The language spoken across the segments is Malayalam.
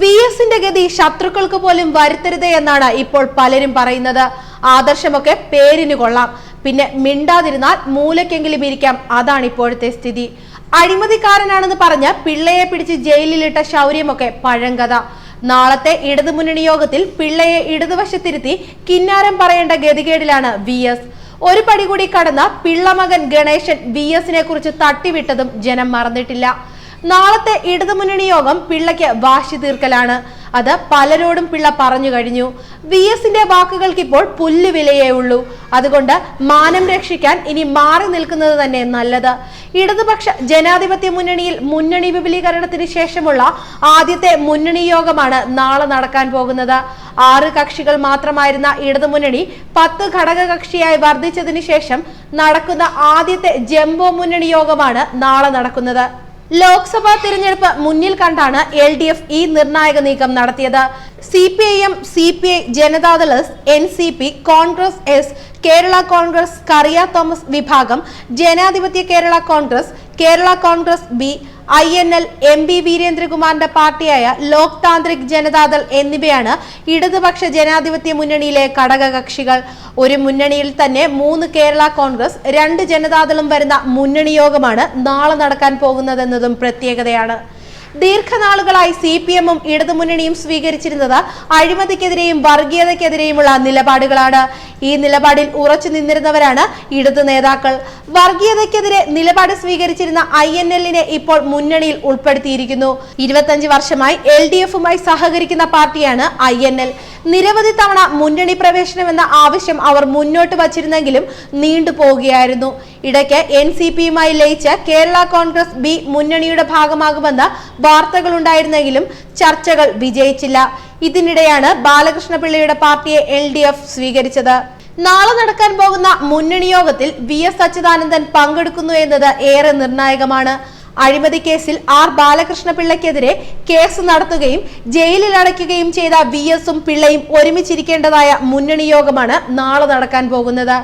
വി എസിന്റെ ഗതി ശത്രുക്കൾക്ക് പോലും വരുത്തരുത് എന്നാണ് ഇപ്പോൾ പലരും പറയുന്നത്. ആദർശമൊക്കെ പേരിന് കൊള്ളാം. പിന്നെ മിണ്ടാതിരുന്നാൽ മൂലക്കെങ്കിലും ഇരിക്കാം. അതാണ് ഇപ്പോഴത്തെ സ്ഥിതി. അഴിമതിക്കാരനാണെന്ന് പറഞ്ഞ് പിള്ളയെ പിടിച്ച് ജയിലിലിട്ട ശൗര്യമൊക്കെ പഴങ്കഥ. നാളത്തെ ഇടതുമുന്നണി യോഗത്തിൽ പിള്ളയെ ഇടതുവശത്തിരുത്തി കിന്നാരം പറയേണ്ട ഗതികേടിലാണ് വി എസ് ഒരു പടി കൂടി കടന്ന പിള്ളമകൻ ഗണേശൻ വി എസിനെ കുറിച്ച് തട്ടിവിട്ടതും ജനം മറന്നിട്ടില്ല. നാളത്തെ ഇടതുമുന്നണി യോഗം പിള്ളയ്ക്ക് വാശി തീർക്കലാണ്. അത് പലരോടും പിള്ള പറഞ്ഞു കഴിഞ്ഞു. വി എസിന്റെ വാക്കുകൾക്ക് ഇപ്പോൾ പുല്ലുവിലയേ ഉള്ളൂ. അതുകൊണ്ട് മാനം രക്ഷിക്കാൻ ഇനി മാറി നിൽക്കുന്നത് തന്നെ നല്ലത്. ഇടതുപക്ഷ ജനാധിപത്യ മുന്നണിയിൽ മുന്നണി വിപുലീകരണത്തിന് ശേഷമുള്ള ആദ്യത്തെ മുന്നണി യോഗമാണ് നാളെ നടക്കാൻ പോകുന്നത്. ആറ് കക്ഷികൾ മാത്രമായിരുന്ന ഇടതുമുന്നണി പത്ത് ഘടക കക്ഷിയായി വർദ്ധിച്ചതിന് ശേഷം നടക്കുന്ന ആദ്യത്തെ ജംബോ മുന്നണി യോഗമാണ് നാളെ നടക്കുന്നത്. ലോക്സഭാ തിരഞ്ഞെടുപ്പ് മുന്നിൽ കണ്ടാണ് എൽ ഡി എഫ് ഈ നിർണായക നീക്കം നടത്തിയത്. C P I M C P I Janata Dal S N C P Congress S Kerala Congress Skaria Thomas വിഭാഗം ജനാധിപത്യ Kerala Congress Kerala Congress B I N L M P വീരേന്ദ്രകുമാറിന്റെ പാർട്ടിയായ ലോക് താന്ത്രിക് ജനതാദൾ എന്നിവയാണ് ഇടതുപക്ഷ ജനാധിപത്യ മുന്നണിയിലെ ഘടകകക്ഷികൾ. ഒരു മുന്നണിയിൽ തന്നെ മൂന്ന് കേരള കോൺഗ്രസ് രണ്ട് ജനതാദളും വരുന്ന മുന്നണി യോഗമാണ് നാളെ നടക്കാൻ പോകുന്നതെന്നതും പ്രത്യേകതയാണ്. ദീർഘനാളുകളായി സി പി എമ്മും ഇടതുമുന്നണിയും സ്വീകരിച്ചിരുന്നത് അഴിമതിക്കെതിരെയും വർഗീയതയ്ക്കെതിരെയുമുള്ള നിലപാടുകളാണ്. ഈ നിലപാടിൽ ഉറച്ചു നിന്നിരുന്നവരാണ് ഇടതു നേതാക്കൾ. വർഗീയതയ്ക്കെതിരെ നിലപാട് സ്വീകരിച്ചിരുന്ന ഐ എൻ എല്ലിനെ ഇപ്പോൾ മുന്നണിയിൽ ഉൾപ്പെടുത്തിയിരിക്കുന്നു. ഇരുപത്തഞ്ച് വർഷമായി എൽ ഡി എഫുമായി സഹകരിക്കുന്ന പാർട്ടിയാണ് ഐ എൻ എൽ. നിരവധി തവണ മുന്നണി പ്രവേശനം എന്ന ആവശ്യം അവർ മുന്നോട്ട് വച്ചിരുന്നെങ്കിലും നീണ്ടുപോവുകയായിരുന്നു ഇടയ്ക്ക് എൻ സി പിയുമായി ലയിച്ച കേരള കോൺഗ്രസ് ബി മുന്നണിയുടെ ഭാഗമാകുമെന്ന വാർത്തകളുണ്ടായിരുന്നെങ്കിലും ചർച്ചകൾ വിജയിച്ചില്ല. ഇതിനിടെയാണ് ബാലകൃഷ്ണപിള്ളയുടെ പാർട്ടിയെ എൽ ഡി എഫ് സ്വീകരിച്ചത്. നാളെ നടക്കാൻ പോകുന്ന മുന്നണി യോഗത്തിൽ വി എസ് അച്യുതാനന്ദൻ പങ്കെടുക്കുന്നു എന്നത് ഏറെ നിർണായകമാണ്. അഴിമതി കേസിൽ ആർ ബാലകൃഷ്ണപിള്ളയ്ക്കെതിരെ കേസ് നടത്തുകയും ജയിലിൽ അടയ്ക്കുകയും ചെയ്ത വി എസും പിള്ളയും ഒരുമിച്ചിരിക്കേണ്ടതായ മുന്നണി യോഗമാണ് നാളെ നടക്കാൻ പോകുന്നത്.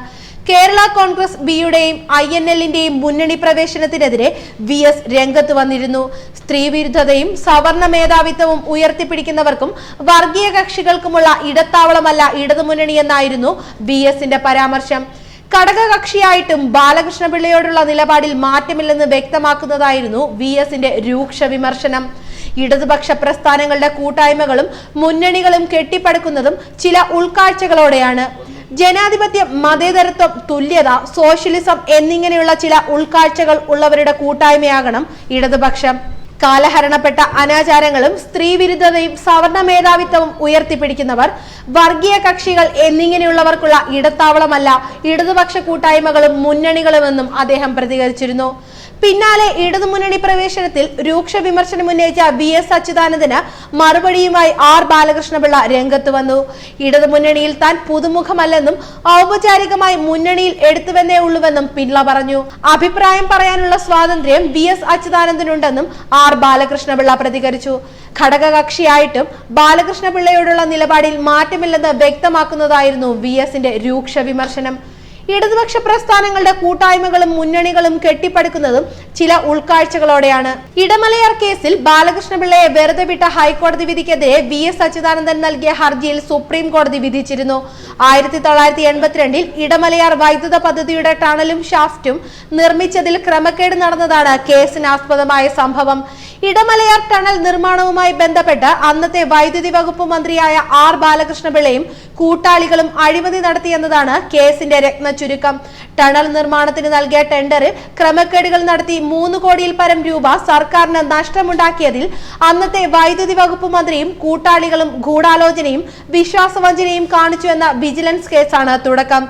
കേരള കോൺഗ്രസ് ബിയുടെയും ഐ എൻ എല്ലിന്റെയും മുന്നണി പ്രവേശനത്തിനെതിരെ വി എസ് രംഗത്ത് വന്നിരുന്നു. സ്ത്രീവിരുദ്ധതയും സവർണ മേധാവിത്വവും ഉയർത്തിപ്പിടിക്കുന്നവർക്കും വർഗീയ കക്ഷികൾക്കുമുള്ള ഇടത്താവളമല്ല ഇടതുമുന്നണിയെന്നായിരുന്നു വി എസിന്റെ പരാമർശം. ഘടകകക്ഷിയായിട്ടും ബാലകൃഷ്ണപിള്ളയോടുള്ള നിലപാടിൽ മാറ്റമില്ലെന്ന് വ്യക്തമാക്കുന്നതായിരുന്നു വി എസിന്റെ രൂക്ഷ വിമർശനം. ഇടതുപക്ഷ പ്രസ്ഥാനങ്ങളുടെ കൂട്ടായ്മകളും മുന്നണികളും കെട്ടിപ്പടുക്കുന്നതും ചില ഉൾക്കാഴ്ചകളോടെയാണ്. ജനാധിപത്യം മതേതരത്വം തുല്യത സോഷ്യലിസം എന്നിങ്ങനെയുള്ള ചില ഉൾക്കാഴ്ചകൾ ഉള്ളവരുടെ കൂട്ടായ്മയാകണം ഇടതുപക്ഷം. കാലഹരണപ്പെട്ട അനാചാരങ്ങളും സ്ത്രീവിരുദ്ധതയും സവർണ മേധാവിത്വവും ഉയർത്തിപ്പിടിക്കുന്നവർ വർഗീയ കക്ഷികൾ എന്നിങ്ങനെയുള്ളവർക്കുള്ള ഇടത്താവളമല്ല ഇടതുപക്ഷ കൂട്ടായ്മകളും മുന്നണികളുമെന്നും അദ്ദേഹം പ്രതികരിച്ചിരുന്നു. പിന്നാലെ ഇടതുമുന്നണി പ്രവേശനത്തിൽ രൂക്ഷ വിമർശനം ഉന്നയിച്ച വി എസ് അച്യുതാനന്ദന് മറുപടിയുമായി ആർ ബാലകൃഷ്ണപിള്ള രംഗത്ത് വന്നു. ഇടതുമുന്നണിയിൽ താൻ പുതുമുഖമല്ലെന്നും ഔപചാരികമായി മുന്നണിയിൽ എടുത്തുവെന്നേ ഉള്ളൂവെന്നും പിള്ള പറഞ്ഞു. അഭിപ്രായം പറയാനുള്ള സ്വാതന്ത്ര്യം വി എസ് അച്യുതാനന്ദനുണ്ടെന്നും ആർ ബാലകൃഷ്ണപിള്ള പ്രതികരിച്ചു. ഘടകകക്ഷിയായിട്ടും ബാലകൃഷ്ണപിള്ളയോടുള്ള നിലപാടിൽ മാറ്റമില്ലെന്ന് വ്യക്തമാക്കുന്നതായിരുന്നു വി എസിന്റെ രൂക്ഷ വിമർശനം. ഇടതുപക്ഷ പ്രസ്ഥാനങ്ങളുടെ കൂട്ടായ്മകളും മുന്നണികളും കെട്ടിപ്പടുക്കുന്നതും ചില ഉൾക്കാഴ്ചകളോടെയാണ്. ഇടമലയാർ കേസിൽ ബാലകൃഷ്ണപിള്ളയെ വെറുതെ വിട്ട ഹൈക്കോടതി വിധിക്കെതിരെ വി എസ് അച്യുതാനന്ദൻ നൽകിയ ഹർജിയിൽ സുപ്രീം കോടതി വിധിച്ചിരുന്നു. ആയിരത്തി തൊള്ളായിരത്തി എൺപത്തിരണ്ടിൽ ഇടമലയാർ വൈദ്യുത പദ്ധതിയുടെ ടണലും ഷാഫ്റ്റും നിർമ്മിച്ചതിൽ ക്രമക്കേട് നടന്നതാണ് കേസിനാസ്പദമായ സംഭവം. ഇടമലയാർ ടണൽ നിർമ്മാണവുമായി ബന്ധപ്പെട്ട് അന്നത്തെ വൈദ്യുതി വകുപ്പ് മന്ത്രിയായ ആർ ബാലകൃഷ്ണപിള്ളയും കൂട്ടാളികളും അഴിമതി നടത്തിയെന്നതാണ് കേസിന്റെ രത്ന ചുരുക്കം. ടണൽ നിർമ്മാണത്തിന് നൽകിയ ടെൻഡറിൽ ക്രമക്കേടുകൾ നടത്തി മൂന്ന് കോടിയിൽ പരം രൂപ സർക്കാരിന് നഷ്ടമുണ്ടാക്കിയതിൽ അന്നത്തെ വൈദ്യുതി വകുപ്പ് മന്ത്രിയും കൂട്ടാളികളും ഗൂഢാലോചനയും വിശ്വാസവഞ്ചനയും കാണിച്ചു എന്ന വിജിലൻസ് കേസാണ് തുടക്കം.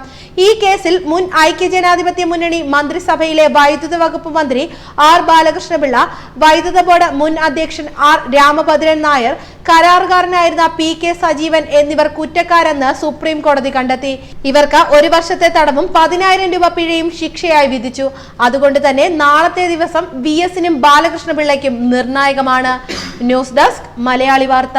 ഈ കേസിൽ മുൻ ഐക്യജനാധിപത്യ മുന്നണി മന്ത്രിസഭയിലെ വൈദ്യുത വകുപ്പ് മന്ത്രി ആർ ബാലകൃഷ്ണപിള്ള വൈദ്യുത ബോർഡ് മുൻ അധ്യക്ഷൻ ആർ രാമഭദ്രൻ നായർ കരാറുകാരനായിരുന്ന പി കെ സജീവൻ എന്നിവർ കുറ്റക്കാരെന്ന് സുപ്രീം കോടതി കണ്ടെത്തി. ഇവർക്ക് ഒരു വർഷത്തെ തടവും പതിനായിരം രൂപ പിഴയും ശിക്ഷയായി വിധിച്ചു. അതുകൊണ്ട് തന്നെ നാളത്തെ ദിവസം വി എസിനും ബാലകൃഷ്ണപിള്ളയ്ക്കും നിർണായകമാണ്. ന്യൂസ് ഡെസ്ക് മലയാളി വാർത്ത.